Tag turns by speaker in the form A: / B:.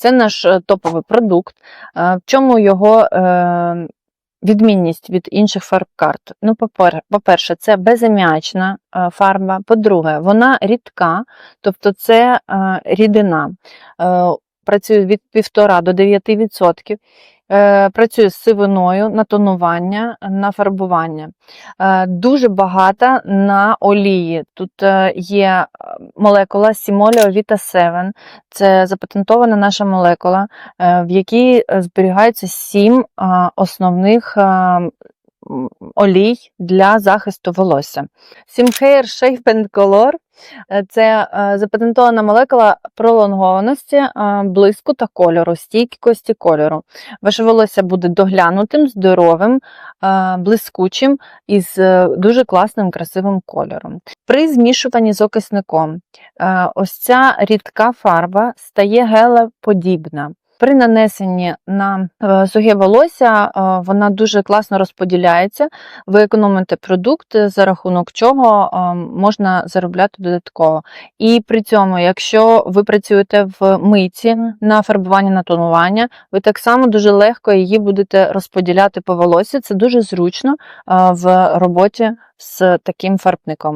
A: Це наш е, топовий продукт. Е, В чому його е, відмінність від інших фарб-карт? Ну, попер- по-перше, це безаміачна фарба. По-друге, вона рідка, тобто це рідина. Працює від 1,5 до 9%. Е, Працює з сивиною на тонування, на фарбування. Е, Дуже багата на олії. Тут е, є молекула Сімоліо Vita 7. Це запатентована наша молекула, в якій зберігаються сім основних олій для захисту волосся. Simhair Shape Color е, це е, запатентована молекула пролонгованості, е, блиску та кольору, стійкості кольору. Ваше волосся буде доглянутим, здоровим, блискучим і з дуже класним красивим кольором. При змішуванні з окисником ось ця рідка фарба стає гелеподібна. При нанесенні на е, сухе волосся е, вона дуже класно розподіляється. Ви економите продукт, за рахунок чого е, можна заробляти додатково. І при цьому, якщо ви працюєте в мийці на фарбування на тонування, ви так само дуже легко її будете розподіляти по волосі. Це дуже зручно в роботі з таким фарбником.